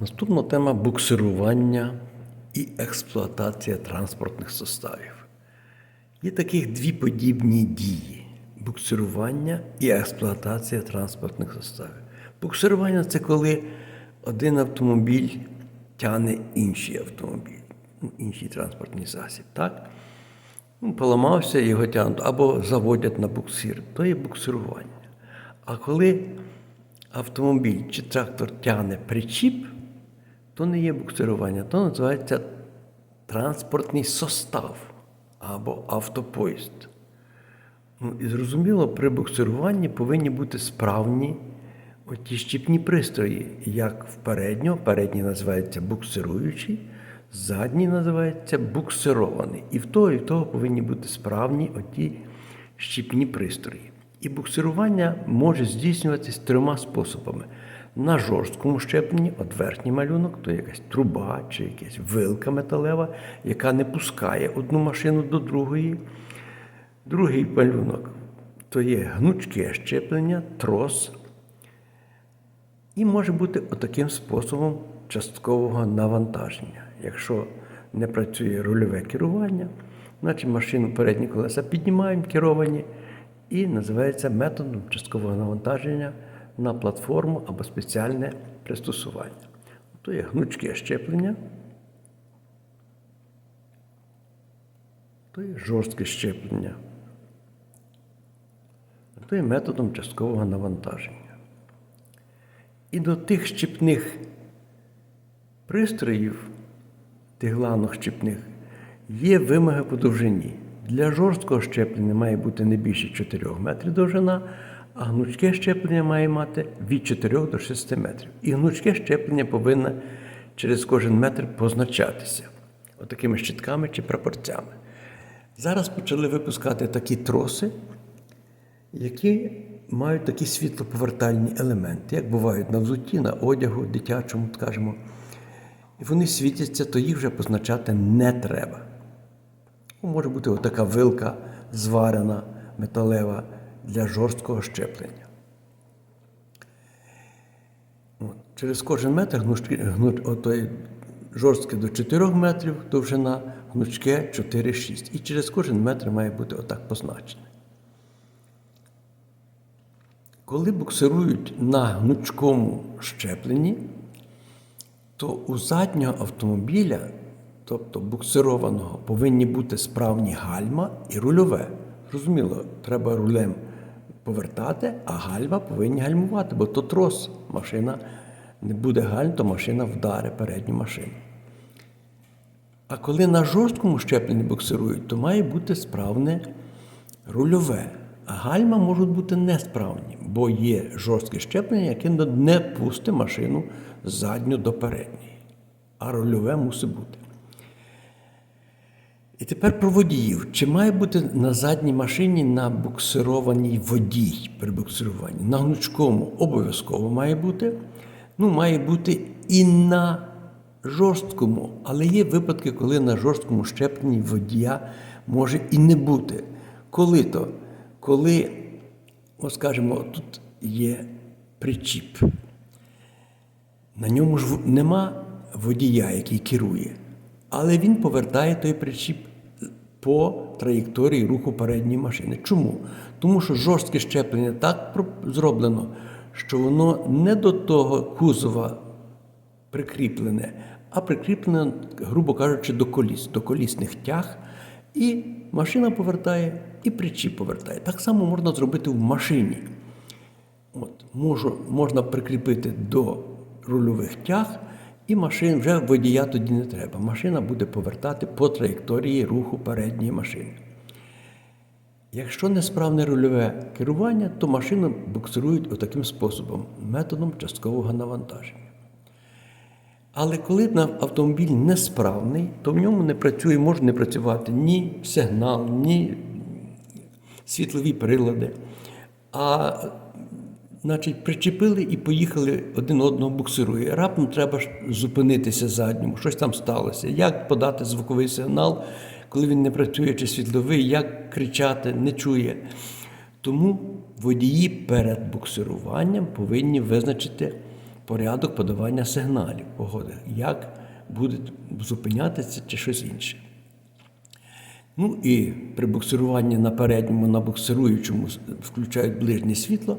Наступна тема буксирування і експлуатація транспортних составів. Є таких дві подібні дії: буксирування і експлуатація транспортних составів. Буксирування це коли один автомобіль тягне інший автомобіль, ну, інший транспортний засіб. Так? Ну, поламався, його тягнуть або заводять на буксир, то є буксирування. А коли автомобіль чи трактор тягне причіп, то не є буксирування, то називається транспортний состав або автопоїзд. Ну, і зрозуміло, при буксируванні повинні бути справні оті щіпні пристрої, як в переднього, передній називається буксируючий, задній називається буксирований. І в того, і в того повинні бути справні оті щіпні пристрої. І буксирування може здійснюватися трьома способами. На жорсткому щепленні, от верхній малюнок, то якась труба чи якась вилка металева, яка не пускає одну машину до другої. Другий малюнок то є гнучке щеплення, трос. І може бути отаким способом часткового навантаження. Якщо не працює рульове керування, значить машину передні колеса піднімаємо керовані і називається методом часткового навантаження на платформу або спеціальне пристосування. То є гнучке щеплення, то є жорстке щеплення, то є методом часткового навантаження. І до тих щепних пристроїв, тих главних щепних, є вимоги по довжині. Для жорсткого щеплення має бути не більше 4 метрів довжина, а гнучке щеплення має мати від 4 до 6 метрів. І гнучке щеплення повинно через кожен метр позначатися отакими щитками чи прапорцями. Зараз почали випускати такі троси, які мають такі світлоповертальні елементи, як бувають на взутті, на одягу, дитячому, скажімо. І вони світяться, то їх вже позначати не треба. Може бути отака вилка зварена, металева для жорсткого щеплення. От. Через кожен метр гнучки, гну, отой, жорстке до 4 метрів довжина, гнучке 4-6. І через кожен метр має бути отак позначене. Коли буксирують на гнучкому щепленні, то у заднього автомобіля, тобто буксированого, повинні бути справні гальма і рульове. Зрозуміло, треба рулем повертати, а гальма повинні гальмувати, бо то трос. Машина не буде гальм, то машина вдаре передню машину. А коли на жорсткому щепленні буксирують, то має бути справне рульове. А гальма можуть бути несправні, бо є жорстке щеплення, яке не пусте машину задню до передньої. А рульове мусить бути. І тепер про водіїв. Чи має бути на задній машині на буксированій водій при буксируванні? На гнучкому обов'язково має бути. Ну, має бути і на жорсткому, але є випадки, коли на жорсткому щепленні водія може і не бути. Коли то? Коли, от скажімо, тут є причіп. На ньому ж нема водія, який керує, але він повертає той причіп по траєкторії руху передньої машини. Чому? Тому що жорстке щеплення так зроблено, що воно не до того кузова прикріплене, а прикріплене, грубо кажучи, до коліс, до колісних тяг. І машина повертає, і причіп повертає. Так само можна зробити в машині. От, можу, Можна прикріпити до рульових тяг, і машин вже водія тоді не треба. Машина буде повертати по траєкторії руху передньої машини. Якщо несправне рульове керування, то машину буксирують отаким способом методом часткового навантаження. Але коли автомобіль несправний, то в ньому не працює, може не працювати ні сигнал, ні світлові прилади. А значить, причепили і поїхали один одного буксирує. Раптом треба зупинитися задньому, щось там сталося. Як подати звуковий сигнал, коли він не працює чи світловий, як кричати, не чує. Тому водії перед буксируванням повинні визначити порядок подавання сигналів погоди, як буде зупинятися чи щось інше. Ну і при буксируванні на передньому на буксируючому включають ближнє світло,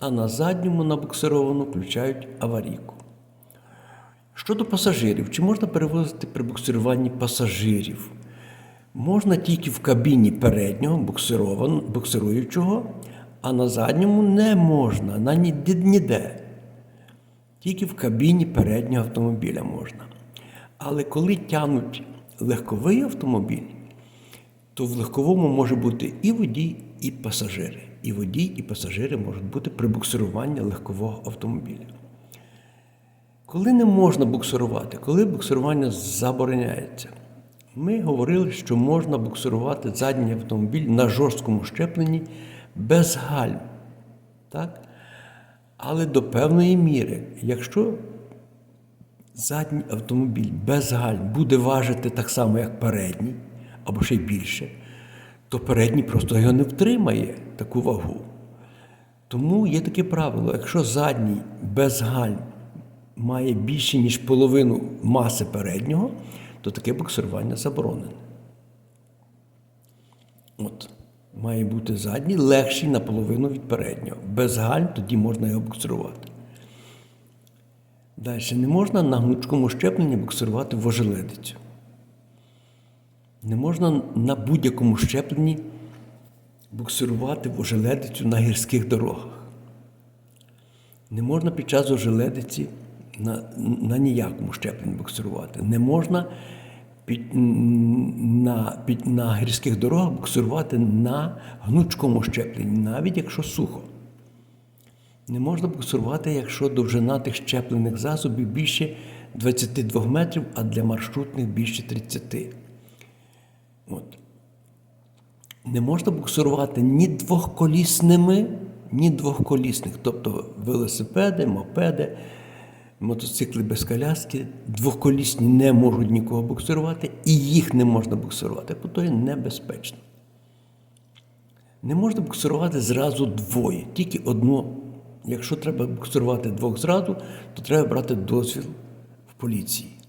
а на задньому на буксировану включають аварійку. Щодо пасажирів, чи можна перевозити при буксируванні пасажирів? Можна тільки в кабіні переднього буксируючого, а на задньому не можна, на ніде. Тільки в кабіні переднього автомобіля можна. Але коли тягнуть легковий автомобіль, то в легковому може бути і водій, і пасажири. І водій, і пасажири можуть бути при буксируванні легкового автомобіля. Коли не можна буксирувати, коли буксирування забороняється, ми говорили, що можна буксирувати задній автомобіль на жорсткому щепленні без гальм. Так? Але до певної міри, якщо задній автомобіль без гальм буде важити так само, як передній, або ще й більше, то передній просто його не втримає таку вагу. Тому є таке правило: якщо задній без гальм має більше, ніж половину маси переднього, то таке буксирування заборонене. От, має бути задній легший наполовину від переднього. Без гальм тоді можна його буксирувати. Далі не можна на гнучкому щепленні буксирувати вожеледицю. Не можна на будь-якому щепленні буксирувати вожеледицю на гірських дорогах. Не можна під час ожеледиці на, на ніякому щепленні буксирувати. Не можна під, на, під, на гірських дорогах буксирувати на гнучкому щепленні, навіть якщо сухо. Не можна буксирувати, якщо довжина тих щеплених засобів більше 22 метрів, а для маршрутних більше 30. От. Не можна буксирувати ні двохколісними, ні двохколісних, тобто велосипеди, мопеди, мотоцикли без коляски, двохколісні не можуть нікого буксирувати, і їх не можна буксирувати, бо то є небезпечно. Не можна буксирувати зразу двоє, тільки одну. Якщо треба буксирувати двох зразу, то треба брати дозвіл в поліції.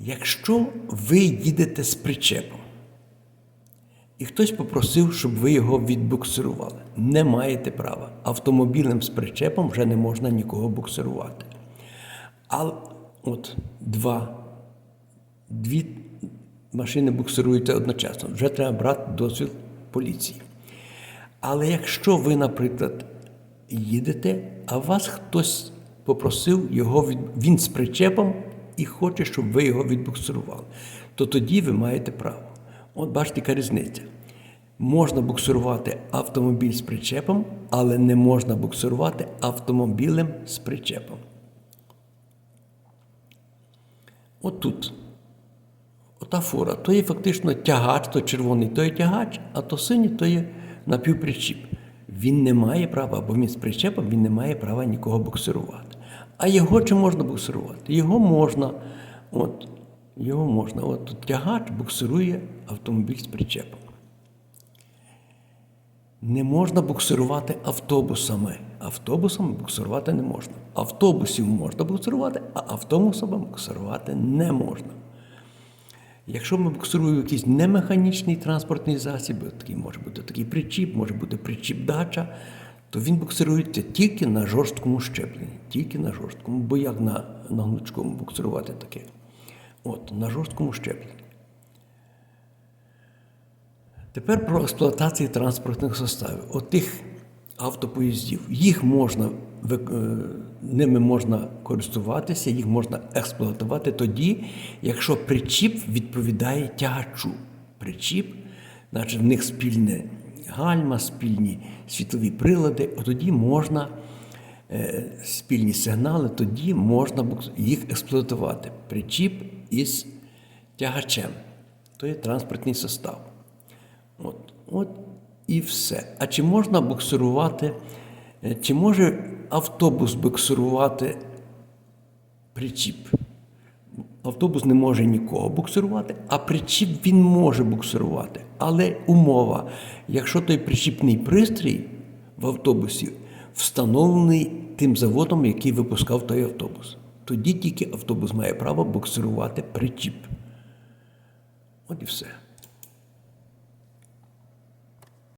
Якщо ви їдете з причепом, і хтось попросив, щоб ви його відбуксирували, не маєте права. Автомобілем з причепом вже не можна нікого буксирувати. А от два, дві машини буксируються одночасно, вже треба брати дозвіл поліції. Але якщо ви, наприклад, їдете, а вас хтось попросив його від... він з причепом і хоче, щоб ви його відбуксирували, то тоді ви маєте право. От бачите, яка різниця. Можна буксирувати автомобіль з причепом, але не можна буксирувати автомобілем з причепом. Отут. Ота фура, то є фактично тягач, то червоний, то є тягач, а то синій, то є напівпричіп. Він не має права, бо він з причепом він не має права нікого буксирувати. А його чи можна буксирувати? Його можна. От, його можна. От тут тягач буксирує автомобіль з причепом. Не можна буксирувати автобусами. Автобусами буксирувати не можна. Автобусів можна буксирувати, а автобусами буксирувати не можна. Якщо ми буксируємо якийсь немеханічний транспортний засіб, такий може бути такий причіп, може бути причіп-дача, то він буксирується тільки на жорсткому щепленні. Тільки на жорсткому. Бо як на, на гнучкому буксирувати таке? От, на жорсткому щепленні. Тепер про експлуатацію транспортних составів. Отих автопоїздів, їх можна, е, ними можна користуватися, їх можна експлуатувати тоді, якщо причіп відповідає тягачу. Причіп, значить в них спільне гальма, спільні світлові прилади, тоді можна е, спільні сигнали, тоді можна їх експлуатувати. Причіп із тягачем. То є транспортний состав. От, от і все. А чи можна буксирувати, е, чи може автобус буксирувати причіп? Автобус не може нікого буксирувати, а причіп він може буксирувати. Але умова, якщо той причіпний пристрій в автобусі встановлений тим заводом, який випускав той автобус. Тоді тільки автобус має право буксирувати причіп. От і все.